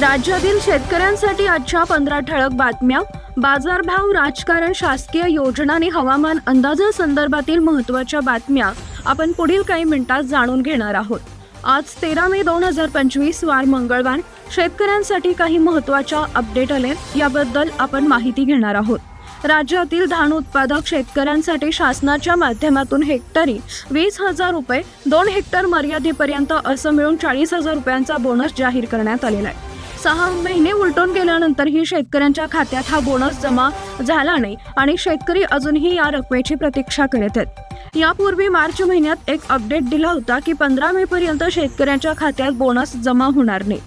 राज्यातील शेतकऱ्यांसाठी आजच्या पंधरा ठळक बातम्या. बाजारभाव राजकारण शासकीय योजना आणि हवामान अंदाजासंदर्भातील महत्त्वाच्या बातम्या. आपण पुढील काही मिनिटात जाणून घेणार आहोत. आज तेरा मे दोन हजार पंचवीस वार मंगळवार. शेतकऱ्यांसाठी काही महत्त्वाच्या अपडेट आले याबद्दल आपण माहिती घेणार आहोत. राज्यातील धान उत्पादक शेतकऱ्यांसाठी शासनाच्या माध्यमातून हेक्टरी वीस हजार रुपये दोन हेक्टर मर्यादेपर्यंत असं मिळून चाळीस हजार रुपयांचा बोनस जाहीर करण्यात आलेला आहे. सहा महिने उलटून गेल्यानंतरही शेतकऱ्यांच्या खात्यात हा बोनस जमा झाला नाही आणि शेतकरी अजूनही या रकमेची प्रतीक्षा करत आहेत. यापूर्वी मार्च महिन्यात एक अपडेट दिला होता की पंधरा मे पर्यंत शेतकऱ्यांच्या खात्यात बोनस जमा होणार नाही.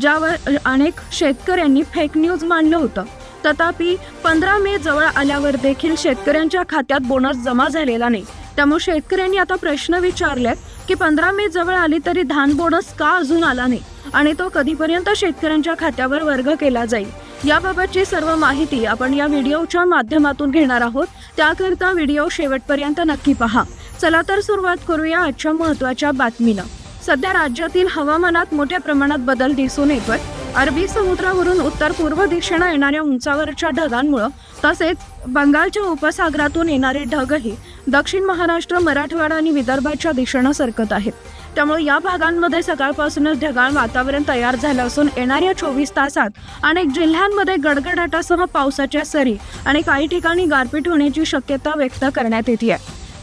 ज्यावर अनेक शेतकऱ्यांनी फेक न्यूज मानलं होतं. तथापि पंधरा मे जवळ आल्यावर देखील शेतकऱ्यांच्या खात्यात बोनस जमा झालेला नाही. त्यामुळे शेतकऱ्यांनी आता प्रश्न विचारलेत की पंधरा मे जवळ आली तरी धान बोनस का अजून आला नाही? आणि तो कधीपर्यंत शेतकऱ्यांच्या खात्यावर वर्ग केला जाईल. याबाबतची सर्व माहिती आपण या व्हिडिओच्या माध्यमातून घेणार आहोत. त्याकरता व्हिडिओ शेवटपर्यंत नक्की पहा. चला तर सुरुवात करूया आजच्या महत्त्वाच्या बातमीनं. सध्या राज्यातील हवामानात मोठ्या प्रमाणात बदल दिसून येतोय. अरबी समुद्रावरून उत्तर पूर्व दिशेनं येणाऱ्या उंचावरच्या ढगांमुळं तसेच बंगालच्या उपसागरातून येणारे ढगही दक्षिण महाराष्ट्र मराठवाडा आणि विदर्भाच्या दिशेनं सरकत आहेत. त्यामुळे या भागांमध्ये सकाळपासूनच ढगाळ वातावरण तयार झालं असून येणाऱ्या चोवीस तासात अनेक जिल्ह्यांमध्ये गडगडाटासह पावसाच्या सरी आणि काही ठिकाणी गारपीट होण्याची शक्यता व्यक्त करण्यात येते.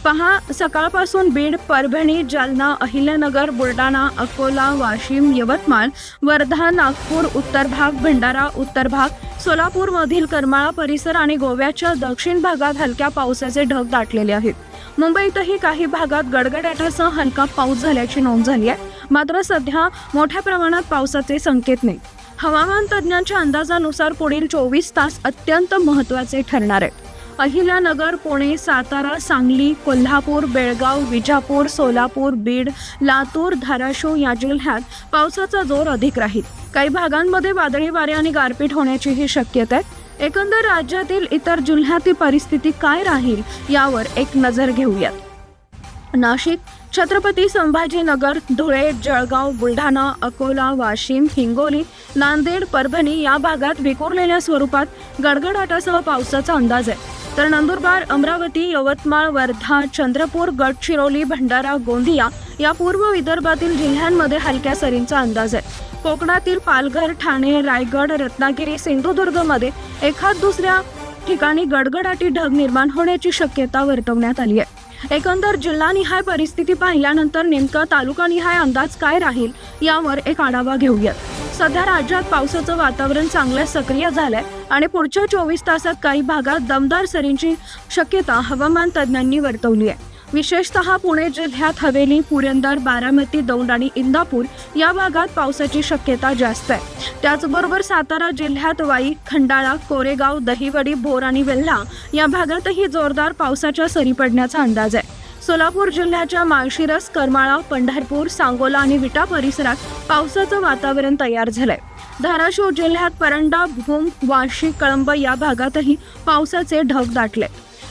पहा सकाळपासून बीड परभणी जालना अहिल्यानगर बुलढाणा अकोला वाशिम यवतमाळ वर्धा नागपूर उत्तर भाग भंडारा उत्तर भाग सोलापूरमधील करमाळा परिसर आणि गोव्याच्या दक्षिण भागात हलक्या पावसाचे ढग दाटलेले आहेत. मुंबईतही काही भागात गडगडाटासह हलका पाऊस झाल्याची नोंद झाली आहे. मात्र सध्या मोठ्या प्रमाणात पावसाचे संकेत नाही. हवामान तज्ज्ञांच्या अंदाजानुसार पुढील चोवीस तास अत्यंत महत्त्वाचे ठरणार आहेत अहिल्यानगर पुणे सातारा सांगली कोल्हापूर बेळगाव विजापूर सोलापूर बीड लातूर धाराशिव या जिल्ह्यात पावसाचा जोर अधिक राहील. काही भागांमध्ये वादळी वारे आणि गारपीट होण्याचीही शक्यता आहे. एकंदर राज्यातील इतर जिल्ह्यातील परिस्थिती काय राहील यावर एक नजर घेऊयात नाशिक छत्रपती संभाजीनगर धुळे जळगाव बुलढाणा अकोला वाशिम हिंगोली नांदेड परभणी या भागात विखुरलेल्या स्वरूपात गडगडाटासह पावसाचा अंदाज आहे. तर नंदुरबार अमरावती यवतमाळ वर्धा चंद्रपूर गडचिरोली भंडारा गोंदिया या पूर्व विदर्भातील जिल्ह्यांमध्ये हलक्या सरींचा अंदाज आहे. कोकणातील पालघर ठाणे रायगड रत्नागिरी सिंधुदुर्गमध्ये एखाद दुसऱ्या ठिकाणी गडगडाटी ढग निर्माण होण्याची शक्यता वर्तवण्यात आली आहे. एकंदर जिल्हानिहाय परिस्थिती पाहिल्यानंतर नेमका तालुकानिहाय अंदाज काय राहील यावर एक आढावा घेऊयात. सध्या राज्यात पावसाचं वातावरण चांगलं सक्रिय झालंय आणि पुढच्या चोवीस तासात काही भागात दमदार सरींची शक्यता हवामान तज्ज्ञांनी वर्तवली आहे. विशेषतः पुणे जिल्ह्यात हवेली पुरंदर बारामती दौंड आणि इंदापूर या भागात पावसाची शक्यता जास्त आहे. त्याचबरोबर सातारा जिल्ह्यात वाई खंडाळा कोरेगाव दहिवडी भोर आणि वेल्हा या भागातही जोरदार पावसाच्या सरी पडण्याचा अंदाज आहे. सोलापूर जिल्ह्याच्या माळशिरस करमाळा पंढरपूर सांगोला आणि विटा परिसरात पावसाचं वातावरण तयार झालंय. धाराशिव जिल्ह्यात परंडा भूम वाशी कळंब या भागातही पावसाचे ढग दाटले.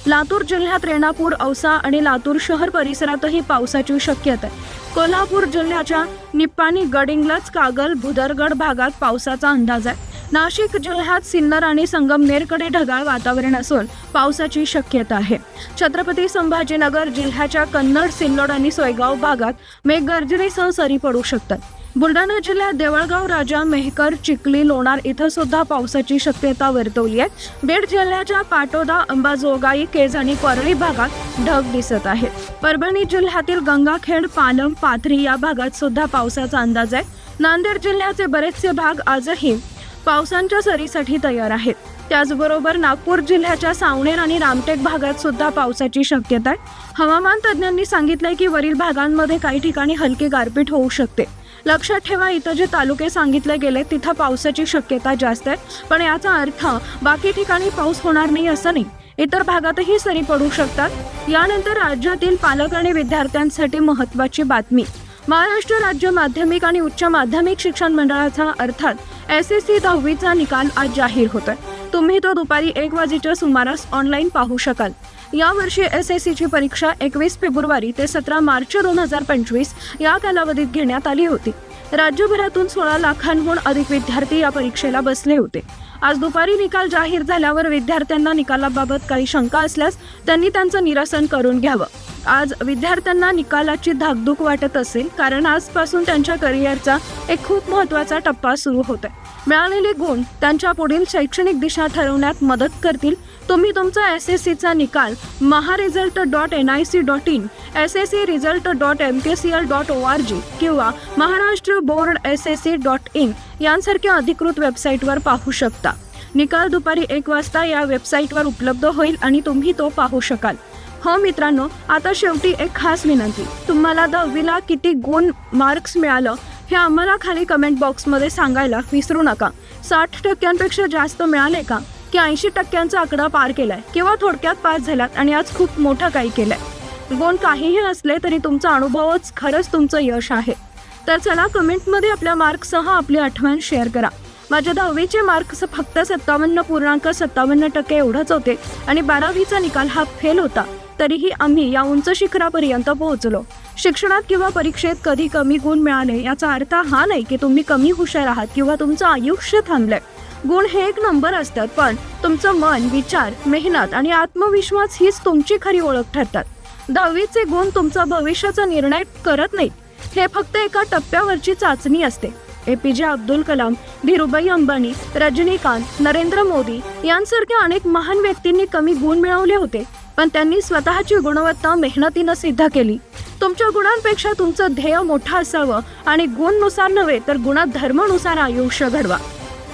लातूर जिल्ह्यात रेणापूर औसा आणि लातूर शहर परिसरातही पावसाची शक्यता आहे. कोल्हापूर जिल्ह्याच्या निप्पाणी गडिंगलच कागल भुदरगड भागात पावसाचा अंदाज आहे. नाशिक जिल्ह्यात सिन्नर आणि संगमनेरकडे ढगाळ वातावरण असून पावसाची शक्यता आहे. छत्रपती संभाजीनगर जिल्ह्याच्या कन्नड सिल्लोड आणि सोयगाव भागात मेघगर्जनेसह सरी पडू शकतात. बुलढाणा जिल्ह्यात देवळगाव राजा मेहकर चिखली लोणार इथं सुद्धा पावसाची शक्यता वर्तवली आहे. बीड जिल्ह्याच्या पाटोदा अंबाजोगाई केज आणि परळी भागात ढग दिसत आहेत परभणी जिल्ह्यातील गंगाखेड पालम पाथरी या भागात सुद्धा पावसाचा अंदाज आहे. नांदेड जिल्ह्याचे बरेचसे भाग आजही पावसांच्या सरीसाठी तयार आहेत. त्याचबरोबर नागपूर जिल्ह्याच्या सावनेर आणि रामटेक भागात सुद्धा पावसाची शक्यता आहे. हवामान तज्ज्ञांनी सांगितलंय की वरील भागांमध्ये काही ठिकाणी हलकी गारपीट होऊ शकते. लक्षात ठेवा इथं जे तालुके सांगितले गेले तिथं पावसाची शक्यता जास्त आहे. पण याचा अर्थ बाकी ठिकाणी पाऊस होणार नाही असं नाही. इतर भागातही सरी पडू शकतात. यानंतर राज्यातील पालक आणि विद्यार्थ्यांसाठी महत्त्वाची बातमी. महाराष्ट्र राज्य माध्यमिक आणि उच्च माध्यमिक शिक्षण मंडळाचा अर्थात एस एस सी दहावीचा निकाल आज जाहीर होतोय. तुम्ही तो दुपारी एक वाजेच्या सुमारास ऑनलाईन पाहू शकाल. यावर्षी एस एस सीची परीक्षा एकवीस फेब्रुवारी ते सतरा मार्च दोन हजार पंचवीस या कालावधीत घेण्यात आली होती. राज्यभरातून सोळा लाखांहून अधिक विद्यार्थी या परीक्षेला बसले होते. आज दुपारी निकाल जाहीर झाल्यावर विद्यार्थ्यांना निकालाबाबत काही शंका असल्यास त्यांनी त्यांचं निरसन करून घ्यावं. आज विद्यार्थ्यांना निकालाची धाकधूक वाटत असेल कारण आजपासून त्यांच्या करिअरचा एक खूप महत्त्वाचा टप्पा सुरू होत आहे मिळालेले गुण त्यांच्या पुढील शैक्षणिक दिशा ठरवण्यात मदत करतील. तुम्ही तुमचा एस एस सीचा निकाल Maha result dot N I C dot in S S C result dot M K C L dot O R G किंवा Maharashtra board S S C dot in यांसारख्या अधिकृत वेबसाईटवर पाहू शकता. निकाल दुपारी एक वाजता या वेबसाईटवर उपलब्ध होईल आणि तुम्ही तो पाहू शकाल. हो मित्रांनो आता शेवटी एक खास विनंती. तुम्हाला दहावीला किती गुण मार्क्स मिळालं हे आम्हाला खाली कमेंट बॉक्समध्ये सांगायला विसरू नका. साठ टक्क्यांपेक्षा जास्त मिळाले का? की ऐंशी टक्क्यांचा आकडा पार केलाय किंवा थोडक्यात पास झालात आणि आज खूप मोठं काही केलंय. गुण काहीही असले तरी तुमचा अनुभवच खरंच तुमचं यश आहे. तर चला कमेंटमध्ये आपल्या मार्क्ससह आपली आठवण शेअर करा. माझ्या दहावीचे मार्क्स फक्त सत्तावन्न पूर्णांक सत्तावन्न टक्के एवढंच होते आणि बारावीचा निकाल हा फेल होता. तरीही आम्ही या उंच शिखरापर्यंत पोहोचलो. शिक्षणात किंवा परीक्षेत कधी कमी गुण मिळाले याचा अर्थ हा नाही की तुम्ही कमी हुशार आहात किंवा तुमचं आयुष्य थांबलंय. गुण हे एक नंबर असतात पण तुमचं मन विचार मेहनत आणि आत्मविश्वास हीच तुमची खरी ओळख ठरतात. दहावीचे गुण तुमचा भविष्याचा निर्णय करत नाहीत. हे फक्त एका टप्प्यावरची चाचणी असते. ए पी जे अब्दुल कलाम धीरुभाई अंबानी रजनीकांत नरेंद्र मोदी यांसारख्या अनेक महान व्यक्तींनी कमी गुण मिळवले होते पण त्यांनी स्वतःची गुणवत्ता मेहनतीनं सिद्ध केली. तुमच्या गुणांपेक्षा तुमचं ध्येय मोठं असावं आणि गुणनुसार नव्हे तर गुणधर्मानुसार आयुष्य घडवा.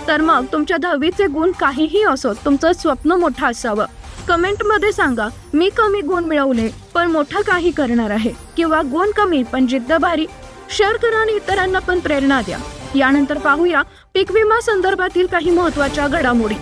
तर मग तुमच्या दहावीचे गुण काहीही असो तुमचं स्वप्न मोठं असावं. कमेंटमध्ये सांगा मी कमी गुण मिळवले पण मोठं काही करणार आहे किंवा गुण कमी पण जिद्द भारी शेअर करा आणि इतरांना पण प्रेरणा द्या. यानंतर पाहूया पीक विमा संदर्भातील काही महत्त्वाच्या घडामोडी.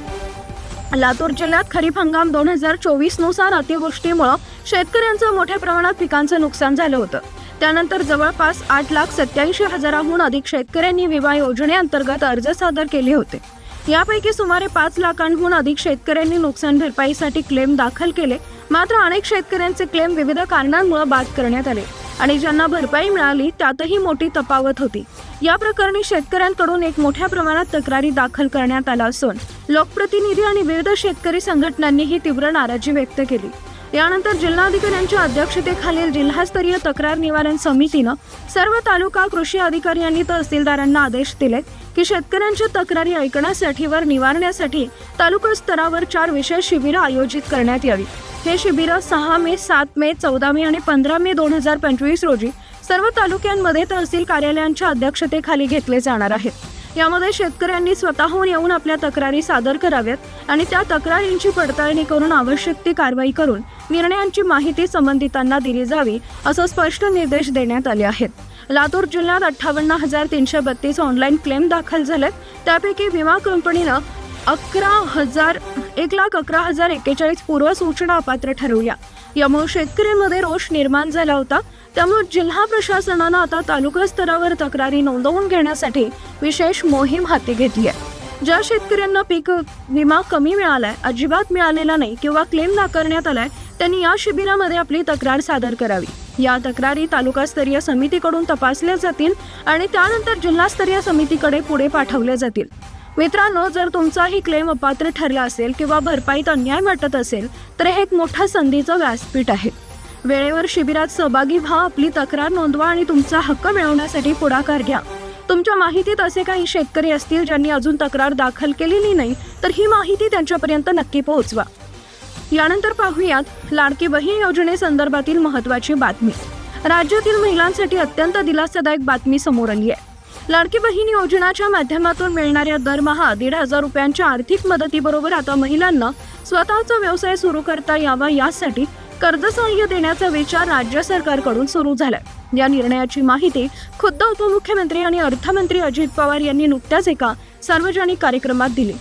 लातूर जिल्ह्यात खरीप हंगाम दोन हजार चोवीसनुसार अतिवृष्टीमुळं शेतकऱ्यांचं मोठ्या प्रमाणात पिकांचं नुकसान झालं होतं. त्यानंतर जवळपास आठ लाख सत्याऐंशी हजाराहून अधिक शेतकऱ्यांनी विमा योजनेअंतर्गत अर्ज सादर केले होते. यापैकी सुमारे पाच लाखांहून अधिक शेतकऱ्यांनी नुकसान भरपाईसाठी क्लेम दाखल केले. मात्र अनेक शेतकऱ्यांचे क्लेम विविध कारणांमुळे बाद करण्यात आले आणि ज्यांना भरपाई मिळाली त्यातही मोठी तफावत होती. या प्रकरणी शेतकऱ्यांकडून एक मोठ्या प्रमाणात तक्रारी दाखल करण्यात आला असून लोकप्रतिनिधी आणि विविध शेतकरी संघटनांनीही तीव्र नाराजी व्यक्त केली. यानंतर जिल्हाधिकाऱ्यांच्या अध्यक्षतेखालील जिल्हास्तरीय तक्रार निवारण समितीनं सर्व तालुका कृषी अधिकारी आणि तहसीलदारांना आदेश दिले की शेतकऱ्यांच्या तक्रारी ऐकण्यासाठी वर निवारण्यासाठी तालुका स्तरावर चार विशेष शिबिरं आयोजित करण्यात यावी. हे शिबिरं सहा मे सात मे चौदा मे आणि पंधरा मे दोन हजार पंचवीस रोजी सर्व तालुक्यांमध्ये तहसील कार्यालयांच्या अध्यक्षतेखाली घेतले जाणार आहेत. यामध्ये शेतकऱ्यांनी स्वतःहून येऊन आपल्या तक्रारी सादर कराव्यात आणि त्या तक्रारींची पडताळणी करून आवश्यक ती कारवाई करून निर्णयांची माहिती संबंधितांना दिली जावी असं स्पष्ट निर्देश देण्यात आले आहेत. लातूर जिल्ह्यात अठ्ठावन्न हजार तीनशे बत्तीस ऑनलाईन क्लेम दाखल झालेत. त्यापैकी विमा कंपनीनं अकरा हजार एक लाख अकरा हजार एक्केचाळीस पूर्व सूचना अपात्र ठरवल्या. यामुळे शेतकऱ्यांमध्ये रोष निर्माण झाला होता त्यामुळे जिल्हा प्रशासनानं आता तालुका स्तरावर तक्रारी नोंदवून घेण्यासाठी विशेष मोहीम हाती घेतली आहे. ज्या शेतकऱ्यांना पीक विमा कमी मिळालाय अजिबात मिळालेला नाही किंवा क्लेम नाकारण्यात आलाय त्यांनी या शिबिरामध्ये आपली तक्रार सादर करावी. या तक्रारी तालुकास्तरीय समितीकडून तपासल्या जातील आणि त्यानंतर जिल्हास्तरीय समितीकडे पुढे पाठवल्या जातील. मित्रांनो जर तुमचाही क्लेम अपात्र ठरला असेल किंवा भरपाईत अन्याय वाटत असेल तर हे एक मोठं संधीचं व्यासपीठ आहे. वेळेवर शिबिरात सहभागी व्हा आपली तक्रार नोंदवा आणि तुमचा हक्क मिळवण्यासाठी पुढाकार घ्या. तुमच्या माहितीत असे काही शेतकरी असतील ज्यांनी अजून तक्रार दाखल केलेली नाही तर ही माहिती त्यांच्यापर्यंत नक्की पोहोचवा. यानंतर पाहूयात लाडकी बहीण योजनेसंदर्भातील महत्त्वाची बातमी. राज्यातील महिलांसाठी अत्यंत दिलासादायक बातमी समोर आली आहे. लाडकी बहीण योजनाच्या माध्यमातून मिळणाऱ्या दरमहा दीड हजार रुपयांच्या आर्थिक मदतीबरोबर आता महिलांना स्वतःचा व्यवसाय सुरू करता यावा यासाठी कर्जसहाय्य देण्याचा विचार राज्य सरकारकडून सुरू झालाय. या निर्णयाची माहिती खुद्द उपमुख्यमंत्री आणि अर्थमंत्री अजित पवार यांनी नुकत्याच एका सार्वजनिक कार्यक्रमात दिली.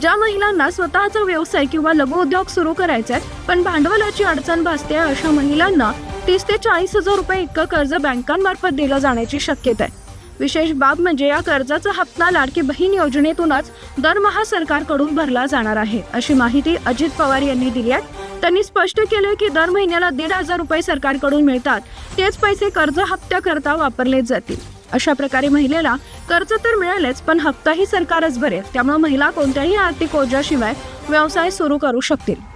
ज्या महिलांना स्वतःचा व्यवसाय किंवा लघुउद्योग सुरू करायचा आहेत पण भांडवलाची अडचण भासते अशा महिलांना तीस ते चाळीस हजार रुपये इतकं कर्ज बँकांमार्फत दिलं जाण्याची शक्यता आहे. विशेष बाब म्हणजे या कर्जाचा हप्ता लाडकी बहीण योजनेतूनच दरमहा सरकारकडून भरला जाणार आहे अशी माहिती अजित पवार यांनी दिली आहे. त्यांनी स्पष्ट केले की दर महिन्याला दीड हजार रुपये सरकारकडून मिळतात. तेच पैसे कर्ज हप्त्याकरता वापरले जातील. अशा प्रकारे महिलेला कर्ज तर मिळालेच पण हप्ताही सरकारच भरेल. त्यामुळे महिला कोणत्याही आर्थिक ओझ्याशिवाय व्यवसाय सुरू करू शकतील.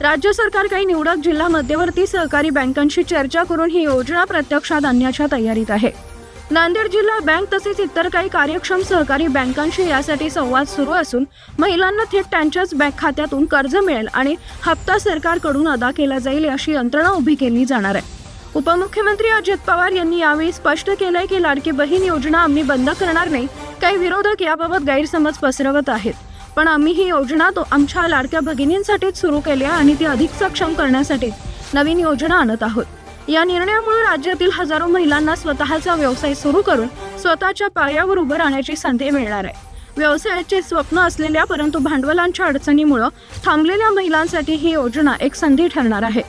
राज्य सरकार काही निवडक जिल्हा मध्यवर्ती सहकारी बँकांशी चर्चा करून ही योजना प्रत्यक्षात आणण्याच्या तयारीत आहे. नांदेड जिल्हा बँक तसेच इतर काही कार्यक्षम सहकारी बँकांशी यासाठी संवाद सुरू असून महिलांना थेट त्यांच्याच बँक खात्यातून कर्ज मिळेल आणि हप्ता सरकारकडून अदा केला जाईल अशी यंत्रणा उभी केली जाणार आहे. उपमुख्यमंत्री अजित पवार यांनी यावेळी स्पष्ट केलंय की लाडकी बहीण योजना आम्ही बंद करणार नाही. काही विरोधक याबाबत गैरसमज पसरवत आहेत. पण आम्ही ही योजना तो आमच्या लाडक्या भगिनींसाठीच सुरू केली आहे आणि ती अधिक सक्षम करण्यासाठी नवीन योजना आणत आहोत. या निर्णयामुळे राज्यातील हजारो महिलांना स्वतःचा व्यवसाय सुरू करून स्वतःच्या पायावर उभं राहण्याची संधी मिळणार आहे. व्यवसायाचे स्वप्न असलेल्या परंतु भांडवलांच्या अडचणीमुळं थांबलेल्या महिलांसाठी ही योजना एक संधी ठरणार आहे.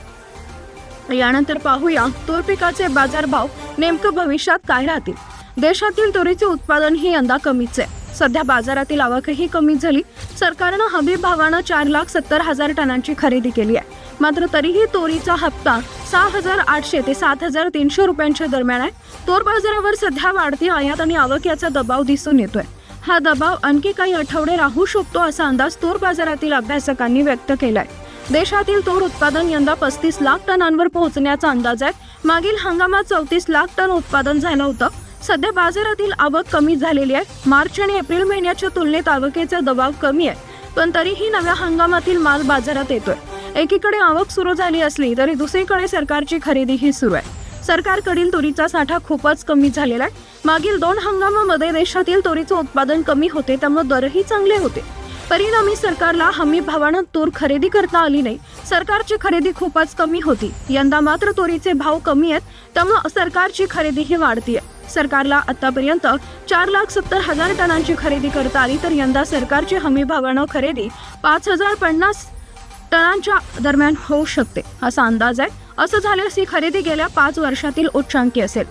यानंतर पाहूया तूर पिकाचे बाजारभाव नेमकं भविष्यात काय राहतील? देशातील तुरीचे उत्पादन ही यंदा कमीच आहे. सध्या बाजारातील आवकही कमी झाली. सरकारनं हमी भावानं चार लाख सत्तर हजार टनांची खरेदी केली आहे. मात्र तरीही तोरीचा हप्ता सहा हजार आठशे ते सात हजार तीनशे रुपयांच्या दरम्यान आहे. तोर बाजारावर सध्या वाढती आयात आणि आवक याचा दबाव दिसून येतोय. हा दबाव आणखी काही आठवडे राहू शकतो असा अंदाज तोर बाजारातील अभ्यासकांनी व्यक्त केलाय. देशातील तूर उत्पादन यंदा पस्तीस लाख टनांवर पोहोचण्याचा अंदाज आहे. मागील हंगामात चौतीस लाख टन उत्पादन झालं होतं. सध्या बाजारातील आवक कमी झालेली आहे. मार्च आणि एप्रिल महिन्याच्या तुलनेत आवकेचा दबाव कमी आहे. पण तरीही नव्या हंगामातील माल बाजारात येतोय. एकीकडे आवक सुरू झाली असली तरी दुसरीकडे सरकारची खरेदीही सुरू आहे. सरकारकडील तुरीचा साठा खूपच कमी झालेला आहे. मागील दोन हंगामामध्ये देशातील तुरीचं उत्पादन कमी होते त्यामुळे दरही चांगले होते. परिणामी सरकारला हमी भावानं तूर खरेदी करता आली नाही. सरकारची खरेदी खूपच कमी होती. यंदा मात्र तुरीचे भाव कमी आहेत त्यामुळे सरकारची खरेदीही वाढतीय. सरकारला आतापर्यंत चार लाख सत्तर हजार टनांची खरेदी करता आली तर यंदा सरकारची हमी भावानं खरेदी पाच हजार पन्नास टनांच्या दरम्यान होऊ शकते असा अंदाज आहे. असं झाल्यास ही खरेदी गेल्या पाच वर्षातील उच्चांकी असेल.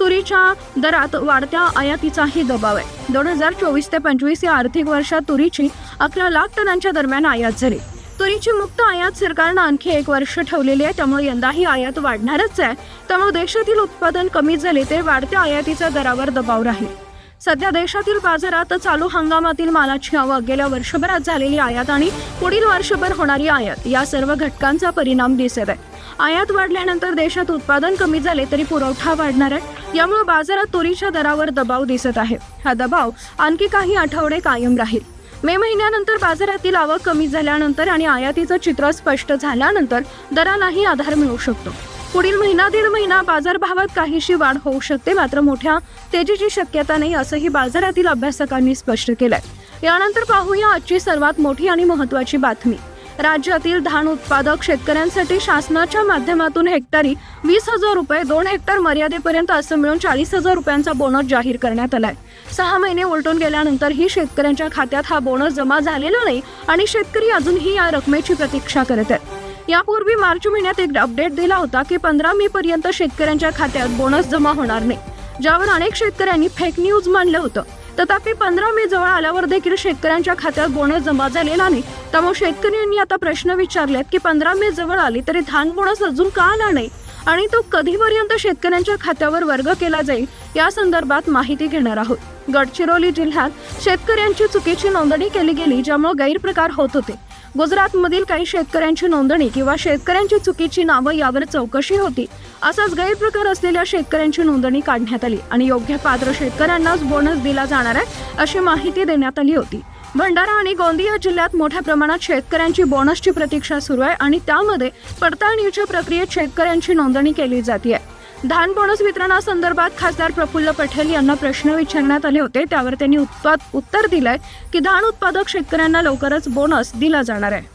तुरीच्या दरात वाढत्या आयातीचाही दबाव आहे. दोन हजार चोवीस ते पंचवीस या आर्थिक वर्षात तुरीची अकरा लाख टनांच्या दरम्यान आयात झाली. तुरीची मुक्त आयात सरकारनं आणखी एक वर्ष ठेवलेली आहे. त्यामुळे यंदाही आयात वाढणारच आहे. त्यामुळे देशातील उत्पादन कमी झाले ते वाढत्या आयातीच्या दरावर दबाव राहील. सध्या देशातील बाजारात चालू हंगामातील मालाची आवक गेल्या वर्षभरात झालेली आयात आणि पुढील वर्षभर होणारी आयात या सर्व घटकांचा परिणाम दिसत आहे. आयात वाढल्यानंतर देशात उत्पादन कमी झाले तरी पुरवठा वाढणार आहे. यामुळे बाजारात तुरीच्या दरावर दबाव दिसत आहे. हा दबाव आणखी काही आठवडे कायम राहील. मे महिन्यानंतर बाजारातील आवक कमी झाल्यानंतर आणि आयातीचं चित्र स्पष्ट झाल्यानंतर दरालाही आधार मिळू शकतो. पुढील महिना दीड महिना बाजारभावात काहीशी वाढ होऊ शकते मात्र मोठ्या तेजीची शक्यता नाही असंही बाजारातील अभ्यासकांनी स्पष्ट केलंय. यानंतर पाहूया आजची सर्वात मोठी आणि महत्त्वाची बातमी. राज्यातील धान उत्पादक शेतकऱ्यांसाठी शासनाच्या माध्यमातून हेक्टरी वीस हजार रुपये दोन हेक्टर मर्यादेपर्यंत असं मिळून चाळीस हजार रुपयांचा बोनस जाहीर करण्यात आलाय. सहा महिने उलटून गेल्यानंतरही शेतकऱ्यांच्या खात्यात हा बोनस जमा झालेला नाही आणि शेतकरी अजूनही या रकमेची प्रतीक्षा करत आहेत. यापूर्वी मार्च महिन्यात एक अपडेट दिला होता की पंधरा मे पर्यंत शेतकऱ्यांच्या खात्यात बोनस जमा होणार नाही. ज्यावर अनेक शेतकऱ्यांनी फेक न्यूज मानलं होतं. तथापि पंधरा मे जवळ आल्यावर देखील शेतकऱ्यांच्या खात्यात बोनस जमा झालेला नाही. त्यामुळे शेतकऱ्यांनी आता प्रश्न विचारलेत की पंधरा मे जवळ आली तरी धान बोनस अजून का आला नाही? आणि तो कधीपर्यंत शेतकऱ्यांच्या खात्यावर वर्ग केला जाईल? या संदर्भात माहिती घेणार आहोत. गडचिरोली जिल्ह्यात शेतकऱ्यांची चुकीची नोंदणी केली गेली ज्यामुळे गैरप्रकार होत होते. गुजरातमधील काही शेतकऱ्यांची नोंदणी किंवा शेतकऱ्यांची चुकीची नावं यावर चौकशी होती. असाच गैरप्रकार असलेल्या शेतकऱ्यांची नोंदणी काढण्यात आली आणि योग्य पात्र शेतकऱ्यांनाच बोनस दिला जाणार आहे अशी माहिती देण्यात आली होती. भंडारा आणि गोंदिया जिल्ह्यात मोठ्या प्रमाणात शेतकऱ्यांची बोनसची प्रतीक्षा सुरू आहे आणि त्यामध्ये पडताळणीच्या प्रक्रियेत शेतकऱ्यांची नोंदणी केली जाते. धान बोनस वितरणासंदर्भात खासदार प्रफुल्ल पटेल यांना प्रश्न विचारण्यात आले होते. त्यावर त्यांनी उत्पाद उत्तर दिलंय की धान उत्पादक शेतकऱ्यांना लवकरच बोनस दिला जाणार आहे.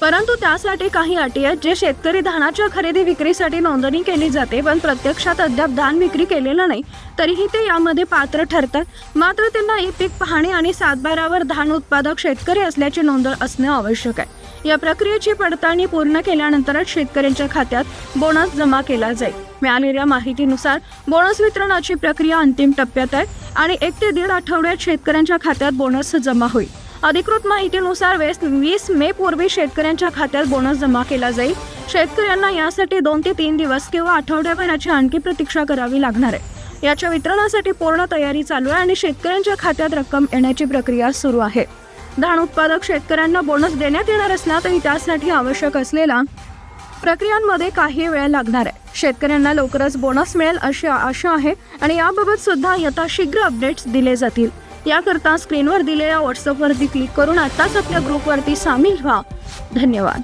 परंतु त्यासाठी काही अटी आहेत जे शेतकरी धानाच्या खरेदी विक्रीसाठी नोंदणी केली जाते पण प्रत्यक्षात अद्याप धान विक्री केलेलं नाही. तरीही ते यामध्ये पात्र ठरतात. मात्र त्यांना ई पीक पाहणी आणि सातबारावर धान उत्पादक शेतकरी असल्याची नोंद असणे आवश्यक आहे. या प्रक्रियेची पडताळणी पूर्ण केल्यानंतरच शेतकऱ्यांच्या खात्यात बोनस जमा केला जाईल. मिळालेल्या माहितीनुसार बोनस वितरणाची प्रक्रिया अंतिम टप्प्यात आहे आणि एक ते दीड आठवड्यात शेतकऱ्यांच्या खात्यात बोनस जमा होईल. अधिकृत माहितीनुसार वेस वीस मे पूर्वी शेतकऱ्यांच्या खात्यात बोनस जमा केला जाईल. शेतकऱ्यांना यासाठी दोन ते तीन दिवस किंवा आठवड्याभराची आणखी प्रतीक्षा करावी लागणार आहे. याच्या वितरणासाठी पूर्ण तयारी चालू आहे आणि शेतकऱ्यांच्या खात्यात रक्कम येण्याची प्रक्रिया सुरू आहे. धान उत्पादक शेतकऱ्यांना बोनस देण्यात येणार असला तरी त्यासाठी आवश्यक असलेला प्रक्रियांमध्ये काही वेळ लागणार आहे. शेतकऱ्यांना लवकरच बोनस मिळेल अशी आशा आहे आणि याबाबत सुद्धा यथाशीघ्र अपडेट्स दिले जातील. याकरता स्क्रीनवर दिलेल्या व्हॉट्सअपवरती क्लिक करून आताच आपल्या ग्रुपवरती सामील व्हा. धन्यवाद.